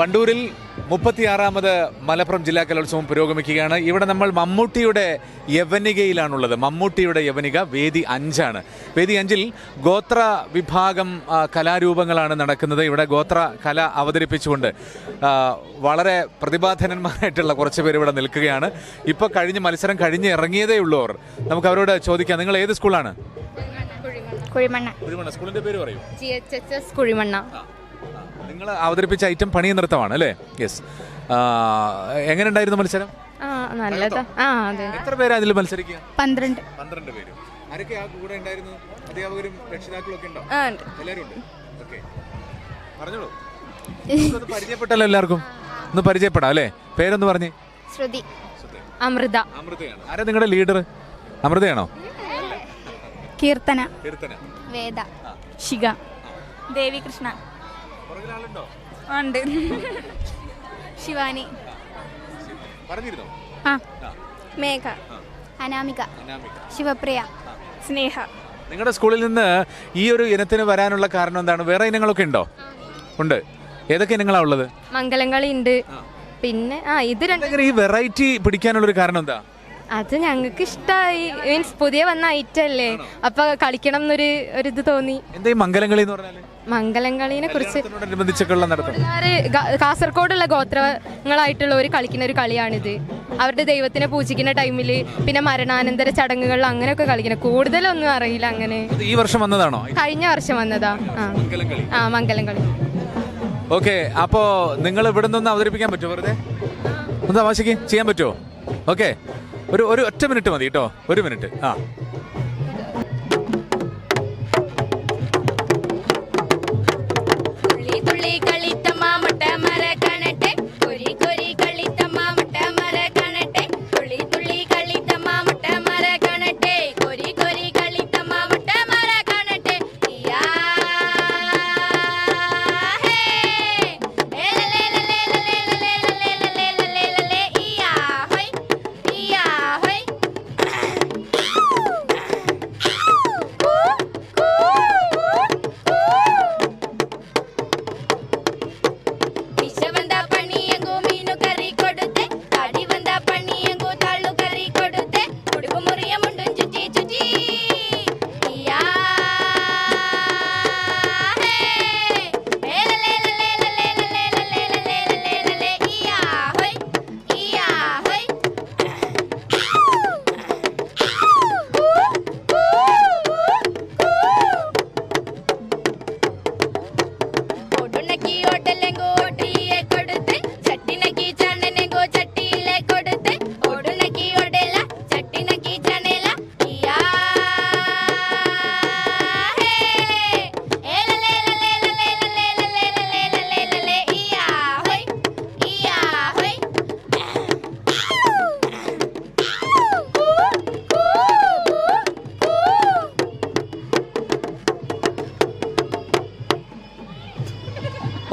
വണ്ടൂരിൽ മുപ്പത്തിയാറാമത് മലപ്പുറം ജില്ലാ കലോത്സവം പുരോഗമിക്കുകയാണ്. ഇവിടെ നമ്മൾ മമ്മൂട്ടിയുടെ യവനികയിലാണുള്ളത്. മമ്മൂട്ടിയുടെ യവനിക വേദി അഞ്ചാണ്. വേദി അഞ്ചിൽ ഗോത്ര വിഭാഗം കലാരൂപങ്ങളാണ് നടക്കുന്നത്. ഇവിടെ ഗോത്ര കല അവതരിപ്പിച്ചുകൊണ്ട് വളരെ പ്രതിഭാധനന്മാരായിട്ടുള്ള കുറച്ച് പേര് ഇവിടെ നിൽക്കുകയാണ്. ഇപ്പോൾ കഴിഞ്ഞ് മത്സരം കഴിഞ്ഞ് ഇറങ്ങിയതേ ഉള്ളൂ അവർ. നമുക്ക് അവരോട് ചോദിക്കാം നിങ്ങൾ ഏത് സ്കൂളാണ്? കുഴിമണ്ണ. കുഴിമണ്ണ. സ്കൂളിന്റെ പേര് പറയൂ. കുഴിമണ്ണ. നിങ്ങൾ അവതരിപ്പിച്ച ഐറ്റം പണി നൃത്തമാണ് അല്ലേ? യെസ് എങ്ങനെ ഉണ്ടായിരുന്നു മത്സരം? ആ നല്ലതാ. ആ അതെ. എത്ര പേര് അതിൽ മത്സരിക്കുക? പന്ത്രണ്ട്. പന്ത്രണ്ട് പേര്. ആരൊക്കെ ആ കൂടെ ഉണ്ടായിരുന്നു? അധ്യാപകരും രക്ഷിതാക്കളും ഒക്കെ ഉണ്ടോ? ആ ഉണ്ട്. എല്ലാവരും ഉണ്ട്. ഓക്കെ പറഞ്ഞോളൂ. നമുക്കൊന്ന് പരിചയപ്പെട്ടല്ലോ എല്ലാവർക്കും. ഒന്ന് പരിചയപ്പെടാം അല്ലേ? പേരൊന്ന് പറഞ്ഞേ. ശ്രുതി. അമൃത. അമൃതയാണ്. ആരാ നിങ്ങളുടെ ലീഡർ അമൃതയാണോ? കീർത്തന. കീർത്തന. വേദ. ശിഖ. ദേവി കൃഷ്ണ പുറകിലാളുണ്ടോ ഉണ്ട്. ശിവാനി. പറഞ്ഞിരുന്നോ? ആ. മേഘ. അനാമിക. ശിവപ്രിയ. സ്നേഹ. നിങ്ങളുടെ സ്കൂളിൽ നിന്ന് ഈ ഒരു ഇനത്തിന് വരാനുള്ള കാരണം എന്താണ്? വേറെ ഇനങ്ങളൊക്കെ ഉണ്ടോ? ഉണ്ട്. ഏതൊക്കെ ഇനങ്ങളാ ഉള്ളത്? മംഗലങ്ങളി ഉണ്ട്. പിന്നെ ആ ഇത് രണ്ടും ഈ വെറൈറ്റി പിടിക്കാനുള്ള ഒരു കാരണം എന്താ? അത് ഞങ്ങൾക്ക് ഇഷ്ടമായി മീൻസ് പുതിയ വന്ന ഐറ്റം അല്ലേ? അപ്പൊ കളിക്കണം എന്നൊരു ഒരു ഇത് തോന്നി. എന്താ ഈ മംഗലങ്ങളി എന്ന് പറഞ്ഞാൽ കളിനെ കുറിച്ച് നടത്തം. കൂടുതലാറ് ഗോത്രങ്ങളായിട്ടുള്ള കാസർഗോഡുള്ള ഗോത്രങ്ങളായിട്ടുള്ളവർ കളിക്കുന്ന ഒരു കളിയാണിത്. അവരുടെ ദൈവത്തിനെ പൂജിക്കുന്ന ടൈമിൽ പിന്നെ മരണാനന്തര ചടങ്ങുകളിൽ അങ്ങനെയൊക്കെ കളിക്കണം കൂടുതലൊന്നും അറിയില്ല അങ്ങനെ. ഈ വർഷം വന്നതാണോ? കഴിഞ്ഞ വർഷം വന്നതാ. ആ. ആ മംഗലം കളി ഓക്കെ അപ്പോ നിങ്ങൾ ഇവിടെ നിന്ന് അവതരിപ്പിക്കാൻ പറ്റുമോ വെറുതെ? ഒന്ന് തമാശക്ക് ചെയ്യാൻ പറ്റുമോ? ഓക്കെ ഒരു ഒരു ഒറ്റ മിനിറ്റ് മതി കേട്ടോ. ഒരു മിനിറ്റ്. ആ.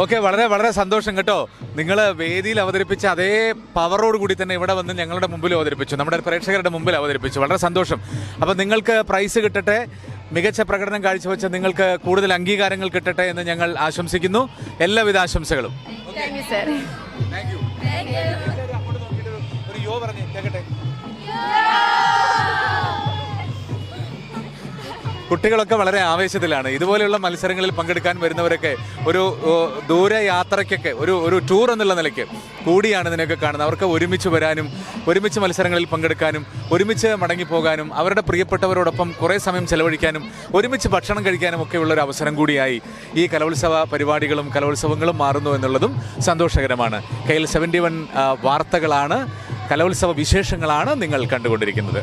ഓക്കെ വളരെ വളരെ സന്തോഷം കേട്ടോ. നിങ്ങൾ വേദിയിൽ അവതരിപ്പിച്ച അതേ പവറോട് കൂടി തന്നെ ഇവിടെ വന്ന് ഞങ്ങളുടെ മുമ്പിൽ അവതരിപ്പിച്ചു. നമ്മുടെ പ്രേക്ഷകരുടെ മുമ്പിൽ അവതരിപ്പിച്ചു. വളരെ സന്തോഷം. അപ്പം നിങ്ങൾക്ക് പ്രൈസ് കിട്ടട്ടെ മികച്ച പ്രകടനം കാഴ്ചവെച്ച നിങ്ങൾക്ക് കൂടുതൽ അംഗീകാരങ്ങൾ കിട്ടട്ടെ എന്ന് ഞങ്ങൾ ആശംസിക്കുന്നു. എല്ലാവിധ ആശംസകളും. താങ്ക് യു ഒരു യോ പറഞ്ഞു കേൾക്കട്ടെ. കുട്ടികളൊക്കെ വളരെ ആവേശത്തിലാണ്. ഇതുപോലെയുള്ള മത്സരങ്ങളിൽ പങ്കെടുക്കാൻ വരുന്നവരൊക്കെ ഒരു ദൂരയാത്രയ്ക്കൊക്കെ ഒരു ഒരു ടൂർ എന്നുള്ള നിലയ്ക്ക് കൂടിയാണ് ഇതിനൊക്കെ കാണുന്നത്. അവർക്ക് ഒരുമിച്ച് വരാനും ഒരുമിച്ച് മത്സരങ്ങളിൽ പങ്കെടുക്കാനും ഒരുമിച്ച് മടങ്ങിപ്പോകാനും അവരുടെ പ്രിയപ്പെട്ടവരോടൊപ്പം കുറേ സമയം ചെലവഴിക്കാനും ഒരുമിച്ച് ഭക്ഷണം കഴിക്കാനും ഒക്കെ ഉള്ളൊരു അവസരം കൂടിയായി ഈ കലോത്സവ പരിപാടികളും കലോത്സവങ്ങളും മാറുന്നു എന്നുള്ളതും സന്തോഷകരമാണ്. കെ എൽ സെവന്റി വൺ വാർത്തകളാണ് കലോത്സവ വിശേഷങ്ങളാണ് നിങ്ങൾ കണ്ടുകൊണ്ടിരിക്കുന്നത്.